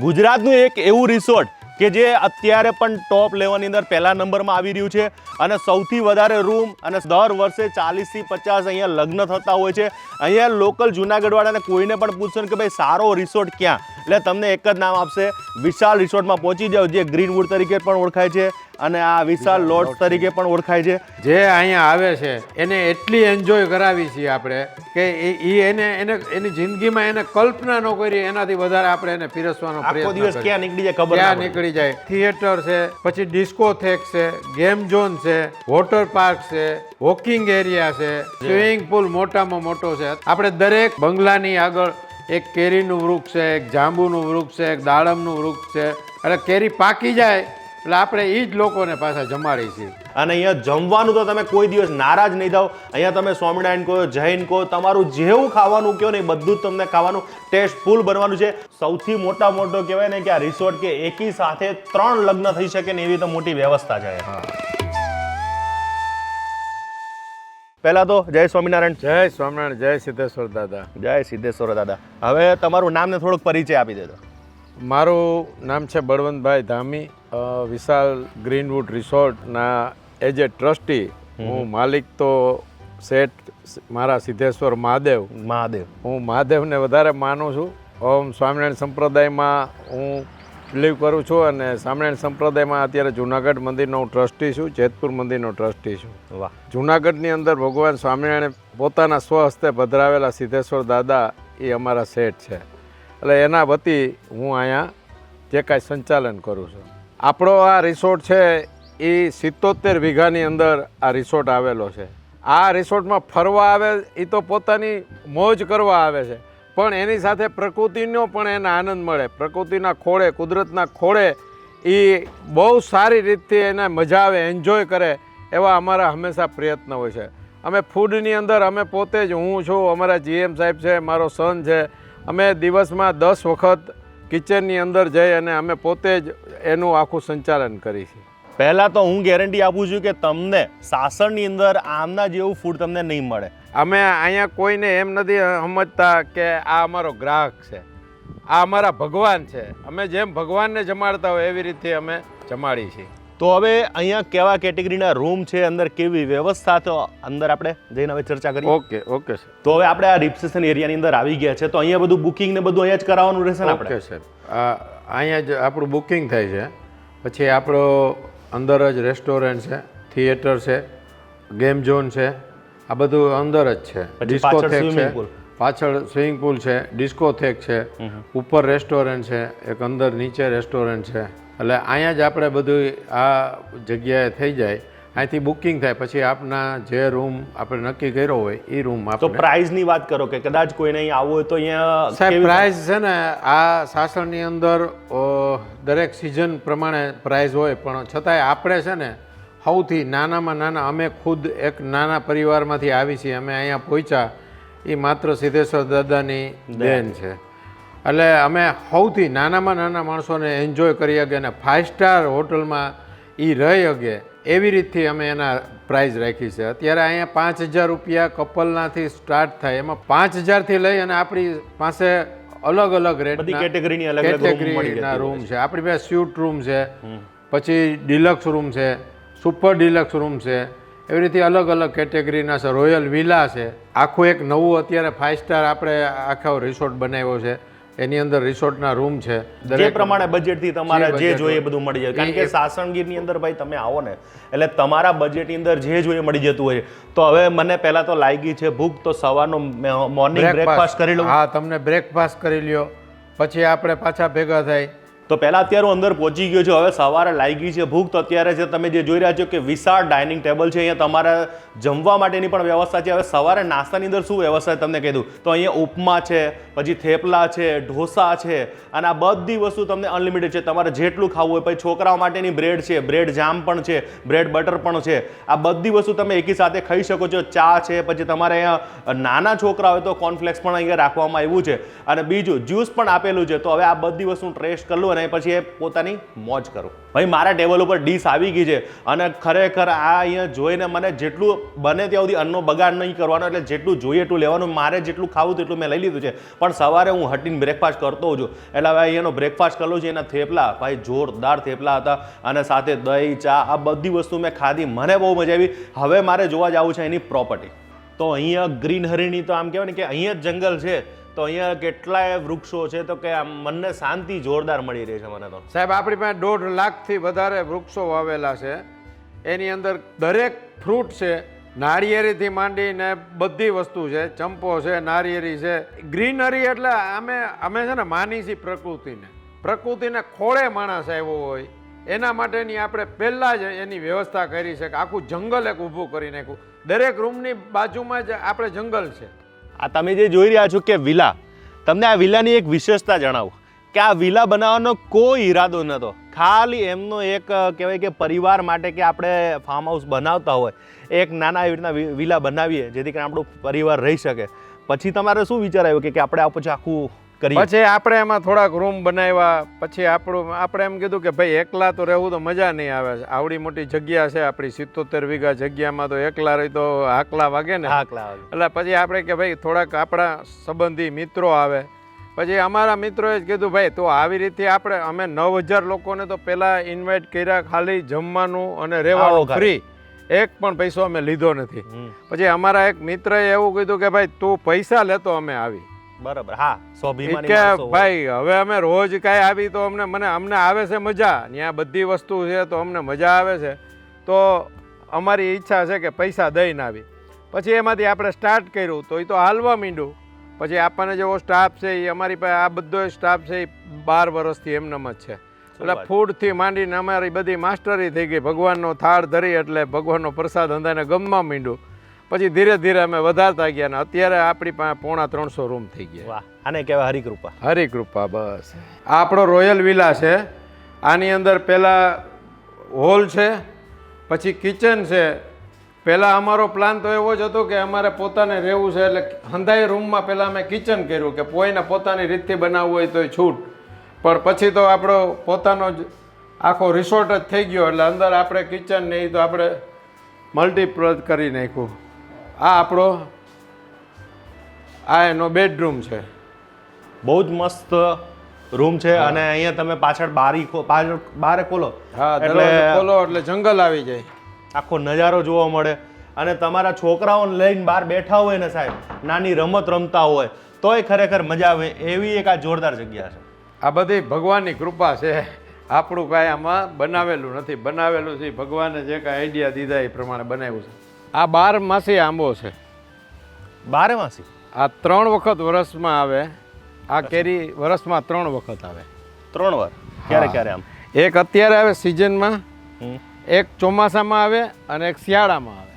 ગુજરાતનું એક એવું રિસોર્ટ કે જે અત્યારે પણ ટોપ લેવલની અંદર પહેલા નંબરમાં આવી રહ્યું છે અને સૌથી વધારે રૂમ અને દર વર્ષે ચાલીસથી પચાસ અહીંયા લગ્ન થતા હોય છે. અહીંયા લોકલ જુનાગઢવાળાને કોઈને પણ પૂછશો કે ભાઈ, સારો રિસોર્ટ ક્યાં? એટલે તમને એક જ નામ આપશે. વિશાલ રિસોર્ટમાં પહોંચી જાઓ જે ગ્રીનવુડ તરીકે પણ ઓળખાય છે અને આ વિશાલ લોડ્સ તરીકે પણ ઓળખાય છે. જે અહીંયા આવે છે એને એટલી એન્જોય કરાવી છીએ આપણે કે એ એને એને એની જિંદગીમાં એને કલ્પના ન કરી એનાથી વધારે આપણે એને પીરસવાનો આખો દિવસ ક્યાં નીકળી જાય ખબર ક્યાં નીકળી જાય? થિયેટર છે પછી ડિસ્કો થેક છે ગેમ ઝોન છે વોટર પાર્ક છે વોકિંગ એરિયા છે સ્વિમિંગ પુલ મોટામાં મોટો છે. આપણે દરેક બંગલાની આગળ એક કેરીનું વૃક્ષ છે એક જાંબુનું વૃક્ષ છે એક દાડમનું વૃક્ષ છે. એટલે કેરી પાકી જાય એટલે આપણે એ જ લોકોને પાછા જમાડી છીએ. અને અહીંયા જમવાનું તો તમે કોઈ દિવસ નારાજ નહીં થાવ. અહીંયા તમે સ્વામિનારાયણ કહો જૈન કહો તમારું જેવું ખાવાનું કહો ને બધું જ તમને ખાવાનું ટેસ્ટફુલ બનવાનું છે. સૌથી મોટા મોટો કહેવાય ને કે આ રિસોર્ટ કે એકી સાથે ત્રણ લગ્ન થઈ શકે ને એવી તો મોટી વ્યવસ્થા છે. પહેલા તો જય સ્વામિનારાયણ. જય સ્વામિનારાયણ જય સિદ્ધેશ્વર દાદા. જય સિદ્ધેશ્વર દાદા. હવે તમારું નામને થોડુંક થોડોક પરિચય આપી દેજો. મારું નામ છે બળવંતભાઈ ધામી વિશાલ ગ્રીનવુડ રિસોર્ટના એજ એ ટ્રસ્ટી. હું માલિક તો શેઠ મારા સિદ્ધેશ્વર મહાદેવ. મહાદેવ. હું મહાદેવને વધારે માનું છું. ઓમ સ્વામિનારાયણ સંપ્રદાયમાં હું બિલીવ કરું છું અને સ્વામિનારાયણ સંપ્રદાયમાં અત્યારે જુનાગઢ મંદિરનો હું ટ્રસ્ટી છું જેતપુર મંદિરનો ટ્રસ્ટી છું. વાહ. જુનાગઢની અંદર ભગવાન સ્વામિનારાયણે પોતાના સ્વહસ્તે પધરાવેલા સિદ્ધેશ્વર દાદા એ અમારા શેઠ છે. એટલે એના વતી હું અહીંયા જે કાંઈ સંચાલન કરું છું. આપણો આ રિસોર્ટ છે એ સિત્તોતેર વીઘાની અંદર આ રિસોર્ટ આવેલો છે. આ રિસોર્ટમાં ફરવા આવે એ તો પોતાની મોજ કરવા આવે છે. પણ એની સાથે પ્રકૃતિનો પણ એને આનંદ મળે. પ્રકૃતિના ખોળે, કુદરતના ખોળે એ બહુ સારી રીતથી એને મજા આવે એન્જોય કરે એવા અમારા હંમેશા પ્રયત્ન હોય છે. અમે ફૂડની અંદર, અમે પોતે જ હું છું, અમારા જીએમ સાહેબ છે, મારો સન છે. અમે દિવસમાં દસ વખત કિચનની અંદર જઈ અને અમે પોતે જ એનું આખું સંચાલન કરી છીએ. પહેલાં તો હું ગેરંટી આપું છું કે તમને સાસણની અંદર આમના જેવું ફૂડ તમને નહીં મળે. અમે અહીંયા કોઈને એમ નથી સમજતા કે આ અમારો ગ્રાહક છે. આ અમારા ભગવાન છે. અમે જેમ ભગવાનને જમાડતા હોય એવી રીતે અમે જમાડી છીએ. તો હવે અહીંયા કેવા કેટેગરીના રૂમ છે? અંદર કેવી વ્યવસ્થા તો અંદર આપણે જઈને હવે ચર્ચા કરીએ. Okay okay sir. તો હવે આપણે આ રિસેપ્શન એરિયાની અંદર આવી ગયા છે. તો અહીંયા બધું બુકિંગ ને બધું અહીંયા જ કરાવવાનું રહેશે ને આપણે? Okay sir. અહીંયા જ આપણું બુકિંગ થાય છે. પછી આપણો અંદર જ રેસ્ટોરન્ટ છે થિયેટર છે ગેમ ઝોન છે આ બધું અંદર જ છે. પછી ડિસ્કો પાછળ થેક swimming છે પાછળ સ્વિમિંગ પુલ છે ડિસ્કો થેક છે ઉપર રેસ્ટોરન્ટ છે એક અંદર નીચે રેસ્ટોરન્ટ છે. એટલે અહીંયા જ આપણે બધું આ જગ્યાએ થઈ જાય. અહીંથી બુકિંગ થાય પછી આપના જે રૂમ આપણે નક્કી કર્યો હોય એ રૂમ તો પ્રાઇઝની વાત કરો કે કદાચ કોઈને અહીં આવવું હોય તો અહીંયા સાહેબ પ્રાઇઝ છે ને આ સાસણની અંદર દરેક સિઝન પ્રમાણે પ્રાઇઝ હોય પણ છતાંય આપણે છે ને સૌથી નાનામાં નાના અમે ખુદ એક નાના પરિવારમાંથી આવી છીએ અમે અહીંયા પહોંચ્યા. એ માત્ર સિદ્ધેશ્વર દાદાની દેન છે. એટલે અમે સૌથી નાનામાં નાના માણસોને એન્જોય કરી શકીએ અને ફાઇવ સ્ટાર હોટલમાં એ રહી શકે એવી રીતથી અમે એના પ્રાઇઝ રાખી છે. અત્યારે અહીંયા પાંચ હજાર રૂપિયા કપલનાથી સ્ટાર્ટ થાય. એમાં પાંચ હજારથી લઈ અને આપણી પાસે અલગ અલગ રેટ કેટેગરીની અલગ અલગ રૂમ કેટેગરીના રૂમ છે. આપણી પાસે સ્યુટ રૂમ છે. પછી ડિલક્સ રૂમ છે. સુપર ડિલક્સ રૂમ છે. એવી રીતે અલગ અલગ કેટેગરીના છે. રોયલ વિલા છે. આખું એક નવું અત્યારે ફાઇવ સ્ટાર આપણે આખો રિસોર્ટ બનાવ્યો છે. એની અંદર રિસોર્ટના રૂમ છે. જે પ્રમાણે બજેટથી તમારે જે જોઈએ બધું મળી જાય. કારણ કે સાસણગીરની અંદર ભાઈ તમે આવો ને એટલે તમારા બજેટની અંદર જે જોઈએ મળી જતું હોય. તો હવે મને પહેલા તો લાગી છે ભૂખ તો સવારનો મોર્નિંગ બ્રેકફાસ્ટ કરી લઉં. હા તમને બ્રેકફાસ્ટ કરી લ્યો. પછી આપણે પાછા ભેગા થાય. તો પહેલાં અત્યારે હું અંદર પહોંચી ગયો છું. હવે સવારે લાગી છે ભૂખ. તો અત્યારે છે તમે જે જોઈ રહ્યા છો કે વિશાળ ડાઇનિંગ ટેબલ છે. અહીંયા તમારે જમવા માટેની પણ વ્યવસ્થા છે. હવે સવારે નાસ્તાની અંદર શું વ્યવસ્થા તમને કહી દઉં. તો અહીંયા ઉપમા છે, પછી થેપલા છે, ઢોસા છે અને આ બધી વસ્તુ તમને અનલિમિટેડ છે. તમારે જેટલું ખાવું હોય, પછી છોકરાઓ માટેની બ્રેડ છે, બ્રેડ જામ પણ છે, બ્રેડ બટર પણ છે. આ બધી વસ્તુ તમે એકી સાથે ખાઈ શકો છો. ચા છે, પછી તમારે અહીંયા નાના છોકરા હોય તો કોર્નફ્લેક્સ પણ અહીંયા રાખવામાં આવ્યું છે. અને બીજું જ્યુસ પણ આપેલું છે. તો હવે આ બધી વસ્તુ ટ્રેસ્ટ કરી લઉં અને પછી એ પોતાની મોજ કરો. ભાઈ, મારા ટેબલ ઉપર ડીશ આવી ગઈ છે અને ખરેખર આ અહીંયા જોઈને મને જેટલું બને ત્યાં સુધી અન્નનો બગાડ નહીં કરવાનો, એટલે જેટલું જોઈએ એટલું લેવાનું. મારે જેટલું ખાવું તેટલું મેં લઈ લીધું છે. પણ સવારે હું હટીને બ્રેકફાસ્ટ કરતો છું. એટલે હવે અહીંયાનો બ્રેકફાસ્ટ કરું છે, એના થેપલા. ભાઈ, જોરદાર થેપલા હતા અને સાથે દહીં, ચા, આ બધી વસ્તુ મેં ખાધી. મને બહુ મજા આવી. હવે મારે જોવા જવું છે એની પ્રોપર્ટી તો અહીંયા ગ્રીનહરીની તો આમ કહેવાય ને કે અહીંયા જ જંગલ છે. તો અહીંયા કેટલાય વૃક્ષો છે તો કે આમ મનને શાંતિ જોરદાર મળી રહી છે મને તો. સાહેબ, આપણી પાસે દોઢ લાખથી વધારે વૃક્ષો વાવેલા છે. એની અંદર દરેક ફ્રૂટ છે નાળિયેરીથી માંડીને બધી વસ્તુ છે, ચંપો છે નાળિયેરી છે. ગ્રીનરી એટલે અમે અમે છે ને માની છીએ પ્રકૃતિને. પ્રકૃતિને ખોળે માણસ આવ્યો હોય, એના માટેની આપણે પહેલાં જ એની વ્યવસ્થા કરી છે કે આખું જંગલ એક ઊભું કરી નાખ્યું. દરેક રૂમની બાજુમાં જ આપણે જંગલ છે. આ તમે જે જોઈ રહ્યા છો કે વિલા, તમને આ વિલાની એક વિશેષતા જણાવું કે આ વિલા બનાવવાનો કોઈ ઈરાદો નહોતો. ખાલી એમનો એક કહેવાય કે પરિવાર માટે કે આપણે ફાર્મ હાઉસ બનાવતા હોય, એક નાના એવી રીતના વિલા બનાવીએ, જેથી કરીને આપણો પરિવાર રહી શકે. પછી તમારે શું વિચાર આવ્યો કે આપણે આ પછી આખું કરીએ. પછી આપણે એમાં થોડાક રૂમ બનાવ્યા પછી આપણું આપણે એમ કીધું કે ભાઈ એકલા તો રહેવું તો મજા નહીં આવે. આવડી મોટી જગ્યા છે આપણી સિત્તોતેર વીઘા જગ્યામાં તો એકલા રહી તો હાકલા વાગે ને. હાકલા એટલે પછી આપણે કે ભાઈ થોડાક આપણા સંબંધી મિત્રો આવે. પછી અમારા મિત્રોએ જ કીધું ભાઈ તો આવી રીતે આપણે અમે નવ હજાર લોકોને તો પહેલાં ઇન્વાઇટ કર્યા ખાલી જમવાનું અને રહેવાનું. ફ્રી એક પણ પૈસો અમે લીધો નથી. પછી અમારા એક મિત્રએ એવું કીધું કે ભાઈ તું પૈસા લેતો અમે આવી. બરાબર હા સ્વાભિમાની કે માણસો હોય. ભાઈ હવે અમે રોજ કાંઈ આવી તો અમને મને અમને આવે છે મજા. ત્યાં બધી વસ્તુ છે તો અમને મજા આવે છે. તો અમારી ઈચ્છા છે કે પૈસા દઈને આવી. પછી એમાંથી આપણે સ્ટાર્ટ કર્યું તો એ તો હાલવા માંડ્યું. પછી આપણને જેવો સ્ટાફ છે એ અમારી પાસે આ બધો સ્ટાફ છે એ બાર વર્ષથી એમનેમ જ છે. એટલે વાત. ફૂડથી માંડીને અમારી બધી માસ્ટરી થઈ ગઈ. ભગવાનનો થાળ ધરી એટલે ભગવાનનો પ્રસાદ અંદાને ગમવા માંડ્યું. પછી ધીરે ધીરે અમે વધારતા ગયા ને અત્યારે આપણી પાસે પોણા ત્રણસો રૂમ થઈ ગયા. વાહ આને કહેવાય હરિકૃપા. હરિકૃપા બસ. આ આપણો રોયલ વિલા છે. આની અંદર પહેલાં હોલ છે પછી કિચન છે. પહેલાં અમારો પ્લાન તો એવો જ હતો કે અમારે પોતાને રહેવું છે એટલે હંધાઈ રૂમમાં પહેલાં અમે કિચન કર્યું કે કોઈને પોતાની રીતથી બનાવવું હોય તોય છૂટ. પણ પછી તો આપણો પોતાનો જ આખો રિસોર્ટ જ થઈ ગયો એટલે અંદર આપણે કિચન ને એ તો આપણે મલ્ટીપ્લ કરી નાખ્યું. આ આપણો આ એનો બેડરૂમ છે. બહુ જ મસ્ત રૂમ છે અને અહીંયા તમે પાછળ બારી બારે ખોલો. હા એટલે ખોલો એટલે જંગલ આવી જાય. આખો નજારો જોવા મળે. અને તમારા છોકરાઓને લઈને બહાર બેઠા હોય ને સાહેબ નાની રમત રમતા હોય તોય ખરેખર મજા આવે. એવી એક આ જોરદાર જગ્યા છે. આ બધી ભગવાનની કૃપા છે. આપણું કાંઈ આમાં બનાવેલું નથી. બનાવેલું છે. ભગવાને જે કાંઈ આઈડિયા દીધા એ પ્રમાણે બનાવ્યું છે. આ બાર માસી આંબો છે. બારમાસી આ ત્રણ વખત વરસમાં આવે. આ કેરી વરસમાં ત્રણ વખત આવે. ત્રણ વાર? ક્યારે ક્યારે આમ? એક અત્યારે આવે સિઝનમાં એક ચોમાસામાં આવે અને એક શિયાળામાં આવે.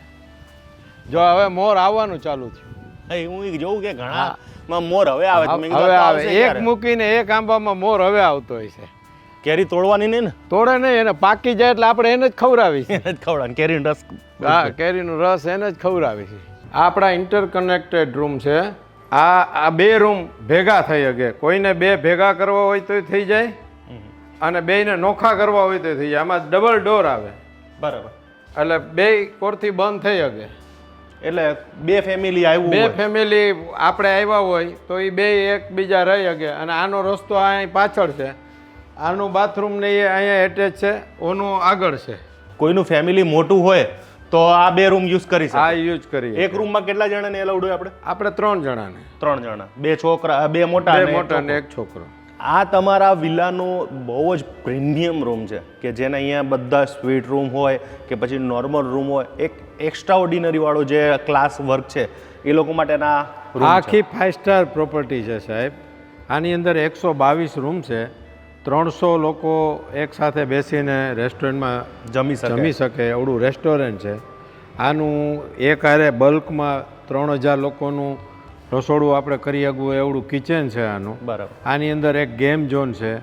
જો હવે મોર આવવાનું ચાલુ થયું. હા, જોઉં કે ઘણા મોર હવે આવે. હવે આવે. એક મૂકીને એક આંબામાં મોર હવે આવતો હોય છે. કેરી તોડવાની નહીં ને? તોડે નહીં એને પાકી જાય એટલે આપણે એને જ ખવડાવી એને જ ખવડાવી કેરીનો રસ હા કેરીનો રસ એને જ ખવડાવી છે આપણા ઇન્ટરકનેક્ટેડ રૂમ છે. આ આ બે રૂમ ભેગા થઈ શકે. કોઈને બે ભેગા કરવા હોય તોય થઈ જાય અને બેયને નોખા કરવા હોય તો થઈ જાય. આમાં ડબલ ડોર આવે. બરાબર. એટલે બે કોરથી બંધ થઈ શકે. એટલે બે ફેમિલી આવ્યું બે ફેમિલી આપણે આવ્યા હોય તો એ બે એકબીજા રહી શકે. અને આનો રસ્તો અહીં પાછળ છે. આનું બાથરૂમ ને એ અહીંયા એટેચ છે ઓનું આગળ છે. કોઈનું ફેમિલી મોટું હોય તો આ બે રૂમ યુઝ કરી આ યુઝ કરીએ એક રૂમમાં કેટલા જણાને એલાઉડ હોય આપણે? આપણે ત્રણ જણાને. ત્રણ જણા. બે છોકરા બે મોટા બે અને એક મોટા ને. એક છોકરો. આ તમારા વિલાનો બહુ જ પ્રીમિયમ રૂમ છે કે જેને અહીંયા બધા સ્વીટ રૂમ હોય કે પછી નોર્મલ રૂમ હોય. એક એક્સ્ટ્રા ઓર્ડિનરી વાળો જે ક્લાસ વર્ક છે એ લોકો માટેના છે. આખી ફાઇવ સ્ટાર પ્રોપર્ટી છે સાહેબ. આની અંદર એકસો બાવીસ રૂમ છે. ત્રણસો લોકો એકસાથે બેસીને રેસ્ટોરન્ટમાં જમી શકે. જમી શકે. એવડું રેસ્ટોરન્ટ છે. આનું એક હારે બલ્કમાં ત્રણ હજાર લોકોનું રસોડું આપણે કરી શકવું એવડું કિચન છે આનું. બરાબર. આની અંદર એક ગેમ ઝોન છે.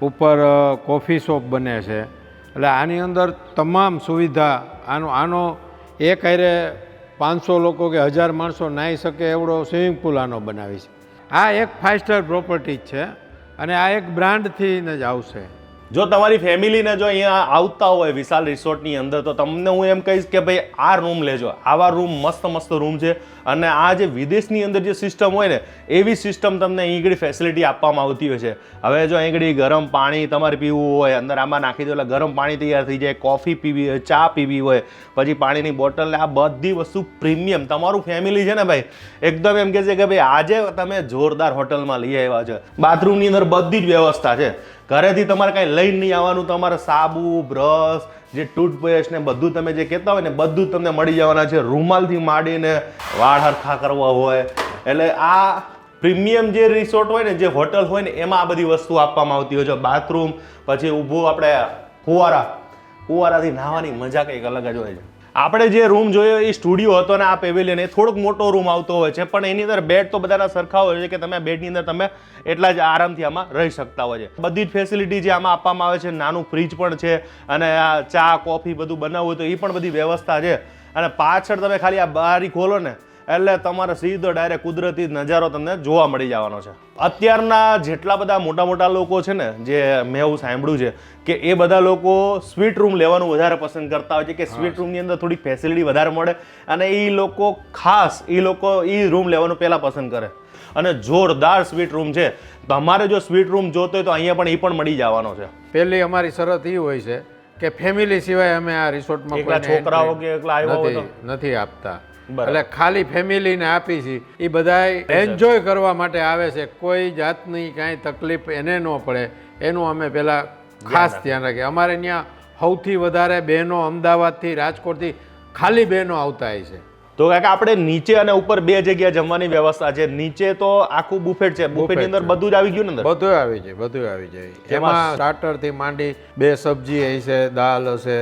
ઉપર કોફી શોપ બને છે. એટલે આની અંદર તમામ સુવિધા આનો આનો એક હારે પાંચસો લોકો કે હજાર માણસો નાહી શકે એવડો સ્વિમિંગ પુલ આનો બનાવી છે. આ એક ફાઇવ સ્ટાર પ્રોપર્ટી જ છે. અને આ એક બ્રાન્ડથી જ આવશે. જો તમારી ફેમિલીને જો અહીંયા આવતા હોય વિશાલ રિસોર્ટની અંદર, તો તમને હું એમ કહીશ કે ભાઈ, આ રૂમ લેજો. આવા રૂમ મસ્ત મસ્ત રૂમ છે. અને આ જે વિદેશની અંદર જે સિસ્ટમ હોય ને, એવી સિસ્ટમ તમને અહીં આગળ ફેસિલિટી આપવામાં આવતી હોય છે. હવે જો અહીં આગળ ગરમ પાણી તમારે પીવું હોય, અંદર આમાં નાખી દો, એટલે ગરમ પાણી તૈયાર થઈ જાય કોફી પીવી હોય, ચા પીવી હોય, પછી પાણીની બોટલ આ બધી વસ્તુ પ્રીમિયમ તમારું ફેમિલી છે ને ભાઈ, એકદમ એમ કહે છે કે ભાઈ, આજે તમે જોરદાર હોટલમાં લઈ આવ્યા છે. બાથરૂમની અંદર બધી જ વ્યવસ્થા છે. ઘરેથી તમારે કાંઈ લઈને નહીં આવવાનું, તમારે સાબુ, બ્રશ, જે ટૂથપેસ્ટ ને બધું તમે જે કહેતા હોય ને, બધું તમને મળી જવાના છે. રૂમાલથી માંડીને વાળ હરખા કરવા હોય. એટલે આ પ્રીમિયમ જે રિસોર્ટ હોય ને, જે હોટલ હોય ને, એમાં આ બધી વસ્તુ આપવામાં આવતી હોય છે. બાથરૂમ, પછી ઊભું આપણે ફુવારા. ફુવારાથી નાહવાની મજા કંઈક અલગ જ હોય છે. આપણે જે રૂમ જોયો એ સ્ટુડિયો હતો ને આ પેવેલિયન એ, થોડોક મોટો રૂમ આવતો હોય છે, પણ એની અંદર બેડ તો બધાના સરખા હોય છે કે તમે બેડની અંદર તમે એટલા જ આરામથી આમાં રહી શકતા હોય છે. બધી જ ફેસિલિટી જે આમાં આપવામાં આવે છે, નાનું ફ્રીજ પણ છે, અને આ ચા કોફી બધું બનાવવું હોય તો એ પણ બધી વ્યવસ્થા છે. અને પાછળ તમે ખાલી આ બારી ખોલો ને એટલે તમારે સીધો ડાયરેક્ટ કુદરતી નજારો તમને જોવા મળી જવાનો છે. અત્યારના જેટલા બધા મોટા મોટા લોકો છે ને જે મેં એવું સાંભળ્યું છે કે એ બધા લોકો સ્વીટ રૂમ લેવાનું વધારે પસંદ કરતા હોય છે કે સ્વીટ રૂમની અંદર થોડી ફેસિલિટી વધારે મળે અને એ લોકો ખાસ એ લોકો એ રૂમ લેવાનું પહેલાં પસંદ કરે. અને જોરદાર સ્વીટ રૂમ છે. તમારે જો સ્વીટ રૂમ જોતો હોય તો અહીંયા પણ એ પણ મળી જવાનો છે. પહેલી અમારી શરત એ હોય છે કે ફેમિલી સિવાય અમે આ રિસોર્ટમાં એકલા છોકરાઓ કે એકલા આવ્યો નથી આપતા. એટલે ખાલી ફેમિલીને આપી છે. એ બધા એન્જોય કરવા માટે આવે છે. કોઈ જાતની કાંઈ તકલીફ એને ન પડે. એનું અમે પહેલાં ખાસ ધ્યાન રાખીએ. અમારે ત્યાં સૌથી વધારે બહેનો અમદાવાદથી રાજકોટથી ખાલી બહેનો આવતા હોય છે. તો કાકા આપણે નીચે અને ઉપર બે જગ્યા જમવાની વ્યવસ્થા છે. નીચે તો આખું બુફેટ છે. બુફેટની અંદર બધું જ આવી ગયું ને બધું આવી જાય બધું આવી જાય. એમાં સ્ટાર્ટરથી માંડી બે સબ્જી હશે દાલ હશે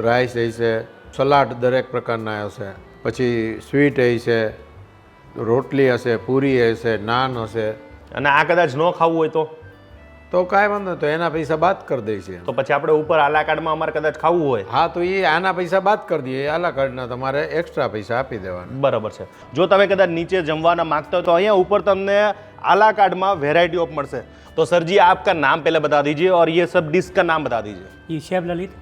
રાઈસ હશે સલાડ દરેક પ્રકારના હશે. પછી સ્વીટ હશે રોટલી હશે પૂરી હશે નાન હશે. અને આ કદાચ ન ખાવું હોય તો? તો કાંઈ વાંધો તો એના પૈસા બાદ કરી દઈએ તો પછી આપણે ઉપર આલાકાર્ડમાં અમારે કદાચ ખાવું હોય? હા તો એ આના પૈસા બાદ કરી દઈએ આલા કાર્ડના તમારે એક્સ્ટ્રા પૈસા આપી દેવાના. બરાબર છે. જો તમે કદાચ નીચે જમવાના માંગતા હો તો અહીંયા ઉપર તમને આલા કાર્ડમાં વેરાયટી ઓફ મળશે. तो सर जी નામ પહેલાં બતા बता ઓર और સબ सब डिश का नाम बता दीजिए ये शेब ललित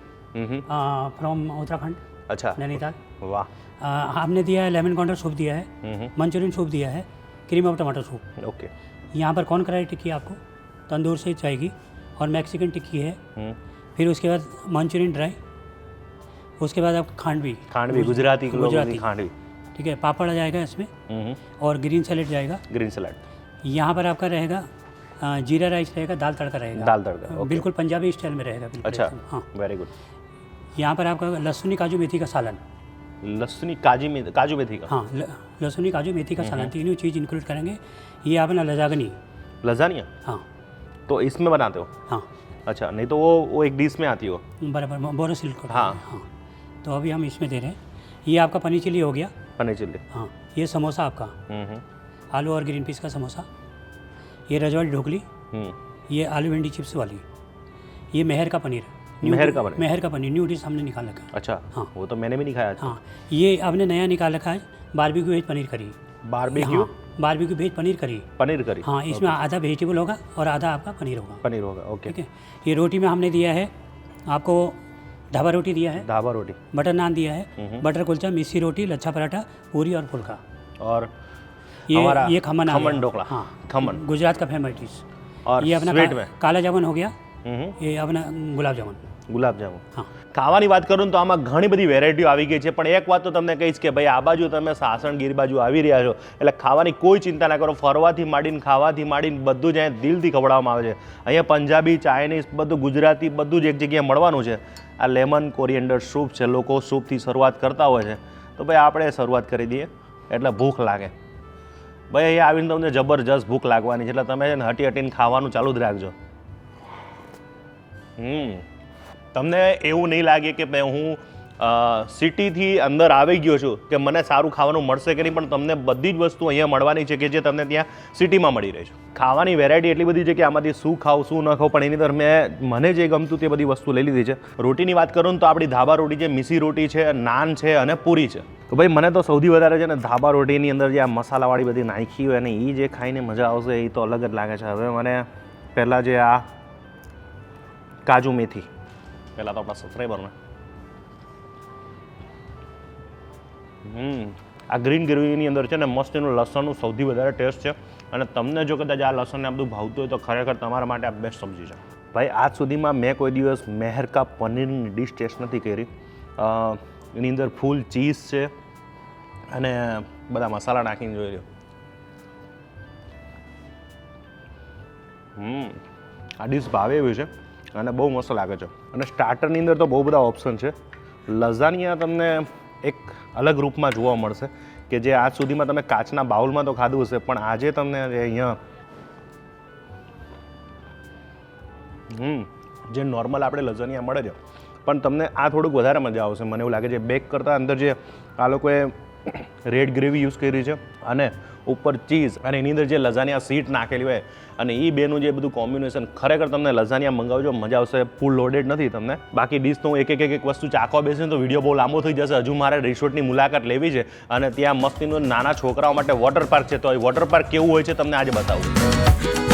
फ्रॉम उत्तराखंड अच्छा नैनीताल वाह आपने दिया है लेमन कॉन्टर सूप दिया है हम्म मंचूरियन सूप दिया है cream of tamatar soup. Okay. यहाँ पर कौन कराई टिक्की आपको? तंदूर से जाएगी और मैक्सिकन टिक्की है। हम्म। फिर उसके बाद मंचूरियन ड्राई उसके बाद आपका खांडवी। खांडवी गुजराती गुजराती। खांडवी। ठीक है पापड़ आ जाएगा इसमें हम्म और ग्रीन सैलेड जाएगा। ग्रीन सलाद यहाँ पर आपका रहेगा जीरा राइस रहेगा दाल तड़का रहेगा। दाल तड़का बिल्कुल पंजाबी स्टाइल में रहेगा अच्छा हाँ। वेरी गुड यहाँ पर आपका लहसुनी काजू मेथी का सालन। लसुनी काजी में काजू मेथी का। हाँ लहसुनी काजू मेथी का सालन तीनों चीज़ इंक्लूड करेंगे। ये अपना लजागनी। लजानिया? हाँ। तो इसमें बनाते हो? हाँ। अच्छा नहीं तो वो वो एक डिश में आती हो। बराबर बोरोसिल का। हाँ। हाँ। तो अभी हम इसमें दे रहे हैं। ये आपका पनीर चिली हो गया। पनीर चिल्ली। हाँ। ये समोसा आपका। हम्म हम्म। आलू और ग्रीन पीस का समोसा। ये रजवाड़ी ढोकली। हम्म। ये आलू भिंडी चिप्स वाली। ये मेहर का पनीर। मेहर का पनीर। मेहर का पनीर न्यू डिश हमने निकाल रखा है। अच्छा हाँ। वो तो मैंने भी नहीं खाया। हाँ ये आपने नया निकाल रखा है बारबेक्यू वेज पनीर करी। बारबेक्यू हाँ बारबेक्यू वेज पनीर करी। पनीर करी। हाँ इसमें आधा वेजिटेबल होगा और आधा आपका पनीर होगा। पनीर होगा ओके ठीक है? ये रोटी में हमने दिया है आपको ढाबा रोटी दिया है। ढाबा रोटी। बटर नान दिया है। बटर कुलचा मिस्सी रोटी लच्छा पराठा पूरी और फुल्का। और ये ये खमन खमन ढोकला। हाँ। खमन। गुजरात का फ़ेमस डिश और ये अपना स्वीट का, काला जामुन हो गया। ये अपना गुलाब जामुन। ગુલાબ જામુન હા. ખાવાની વાત કરું તો આમાં ઘણી બધી વેરાયટીઓ આવી ગઈ છે. પણ એક વાત તો તમને કહીશ કે ભાઈ આ બાજુ તમે સાસણગીર બાજુ આવી રહ્યા છો એટલે ખાવાની કોઈ ચિંતા ના કરો. ફરવાથી માંડીને ખાવાથી માંડીને બધું જ અહીંયા દિલથી ખવડાવવામાં આવે છે. અહીંયા પંજાબી ચાઇનીઝ બધું ગુજરાતી બધું જ એક જગ્યાએ મળવાનું છે. આ લેમન કોરિએન્ડર સૂપ છે. લોકો સૂપથી શરૂઆત કરતા હોય છે. તો ભાઈ આપણે શરૂઆત કરી દઈએ. એટલે ભૂખ લાગે. ભાઈ અહીંયા આવીને તમને જબરજસ્ત ભૂખ લાગવાની છે. એટલે તમે છે ને હટી હટીને ખાવાનું ચાલુ જ રાખજો. હમ. તમને એવું નહીં લાગે કે ભાઈ હું સિટીથી અંદર આવી ગયો છું કે મને સારું ખાવાનું મળશે કે નહીં, પણ તમને બધી જ વસ્તુ અહીંયા મળવાની છે કે જે તમને ત્યાં સિટીમાં મળી રહે છે. ખાવાની વેરાયટી એટલી બધી છે કે આમાંથી શું ખાવ, શું ન ખાવ, પણ એની અંદર મેં, મને જે ગમતું તે બધી વસ્તુ લઈ લીધી છે. રોટીની વાત કરું તો આપણી ધાબા રોટી છે, મિસી રોટી છે, નાન છે અને પૂરી છે. તો ભાઈ મને તો સૌથી વધારે છે ને ધાબા રોટીની અંદર જે આ મસાલાવાળી બધી નાખી હોય અને એ જે ખાઈને મજા આવશે એ તો અલગ જ લાગે છે. હવે મને પહેલાં જે આ કાજુ મેથી પહેલાં તો આપણા સબસ્ક્રાઈબરને હમ આ ગ્રીન ગ્રેવીની અંદર છે ને મસ્ત એનું લસણનું સૌથી વધારે ટેસ્ટ છે. અને તમને જો કદાચ આ લસણને આ બધું ભાવતું હોય તો ખરેખર તમારા માટે આ બેસ્ટ સબ્જી છે ભાઈ, આજ સુધીમાં મેં કોઈ દિવસ મહેરકા પનીરની ડીશ ટેસ્ટ નથી કરી. એની અંદર ફૂલ ચીઝ છે અને બધા મસાલા નાખીને જોઈ લો હમ. આ ડીશ ભાવે એવી છે. અને બહુ મસ્ત લાગે છે. અને સ્ટાર્ટરની અંદર તો બહુ બધા ઓપ્શન છે. લઝાનિયા તમને એક અલગ રૂપમાં જોવા મળશે કે જે આજ સુધીમાં તમે કાચના બાઉલમાં તો ખાધું હશે, પણ આજે તમને અહીંયા હમ, જે નોર્મલ આપણે લઝાનિયા મળે છે. પણ તમને આ થોડુંક વધારે મજા આવશે. મને એવું લાગે છે બેક કરતાં અંદર જે આ લોકોએ રેડ ગ્રેવી યુઝ કરી છે અને ઉપર ચીઝ અને એની અંદર જે લઝાનિયા સીટ નાખેલી હોય અને એ બેનું જે બધું કોમ્બિનેશન ખરેખર તમને લઝાનિયા મંગાવજો, મજા આવશે ફૂલ લોડેડ નથી તમને. બાકી ડીશ તો હું એક એક એક એક વસ્તુ ચાખવા બેસીને તો વીડિયો બહુ લાંબો થઈ જશે. હજુ મારે રિસોર્ટની મુલાકાત લેવી છે અને ત્યાં મસ્તીનું નાના છોકરાઓ માટે વોટર પાર્ક છે. તો એ વોટર પાર્ક કેવું હોય છે તમને આજે બતાવું.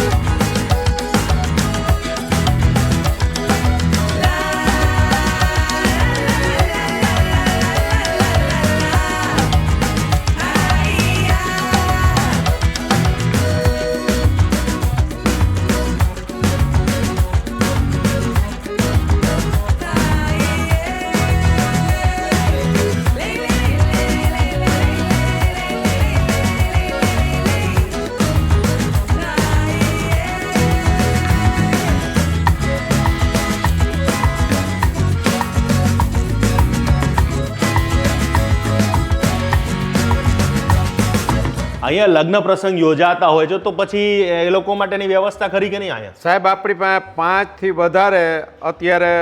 અહીંયા લગ્ન પ્રસંગ યોજાતા હોય છે તો પછી એ લોકો માટેની વ્યવસ્થા ખરી કે નહીં અહીંયા? સાહેબ આપણી પાસે પાંચથી વધારે અત્યારે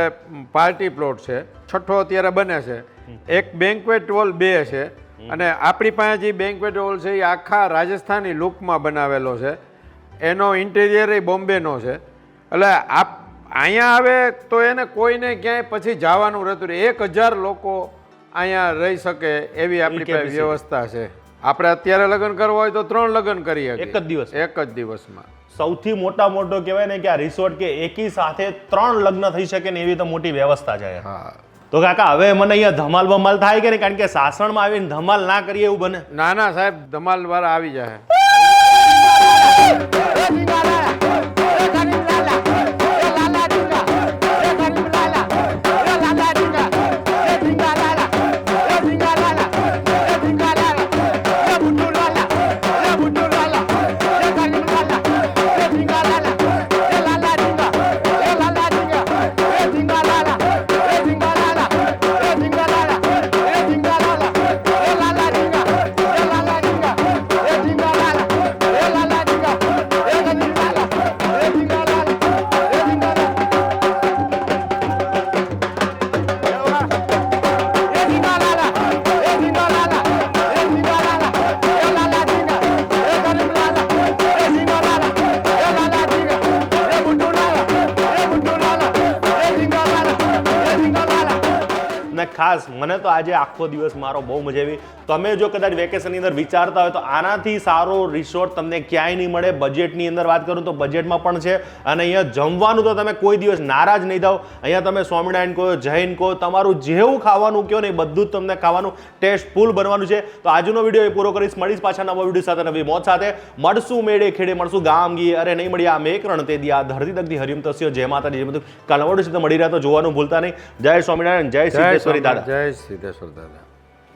પાર્ટી પ્લોટ છે છઠ્ઠો અત્યારે બને છે. એક બેન્કવેટ હોલ બે છે અને આપણી પાસે જે બેન્કવેટ હોલ છે એ આખા રાજસ્થાની લુકમાં બનાવેલો છે. એનો ઇન્ટિરિયર એ બોમ્બેનો છે. એટલે આપ અહીંયા આવે તો એને કોઈને ક્યાંય પછી જવાનું રહેતું રહે એક હજાર લોકો અહીંયા રહી શકે એવી આપણી પાસે વ્યવસ્થા છે. આપણે અત્યારે લગ્ન કરવું હોય તો ત્રણ લગ્ન કરી એક જ દિવસ. એક જ દિવસમાં. સૌથી મોટા મોટો કહેવાય ને કે આ રિસોર્ટ કે એકી સાથે ત્રણ લગ્ન થઈ શકે ને એવી તો મોટી વ્યવસ્થા છે હા. તો કાકા હવે મને અહીંયા ધમાલ બમાલ થાય કે નહીં? કારણ કે સાસણમાં આવીને ધમાલ ના કરીએ એવું બને. ના ના સાહેબ ધમાલ વાળા આવી જાય ને ખાસ, મને તો આજે આખો દિવસ મારો બહુ મજા આવી. તમે જો કદાચ વેકેશનની અંદર વિચારતા હોય તો આનાથી સારો રિસોર્ટ તમને ક્યાંય નહીં મળે. બજેટની અંદર વાત કરું તો બજેટમાં પણ છે. અને અહીંયા જમવાનું તો તમે કોઈ દિવસ નારાજ નહીં થાવ. અહીંયા તમે સ્વામિનારાયણ કહો, જૈન કહો, તમારું જેવું ખાવાનું કહો ને એ બધું જ તમને ખાવાનું ટેસ્ટફુલ બનવાનું છે. તો આજનો વીડિયો એ પૂરો કરીશ. મળીશ પાછા નવા વીડિયો સાથે, નવી મોત સાથે. મળશું, મેળે ખેડે, મળશું, ગામ ગીએ. અરે નહીં મળી આ મેકરણ તે દી, આ ધરતી તકતી હરિમ તસ્યો, જય માતાજી. જે બધું. કાલવડ છે તો મળી રહ્યા તો જોવાનું ભૂલતા નહીં. જય સ્વામિનારાયણ, જય જય સિદ્ધેશ્વરી દાદા. જય સિદ્ધેશ્વર દાદા.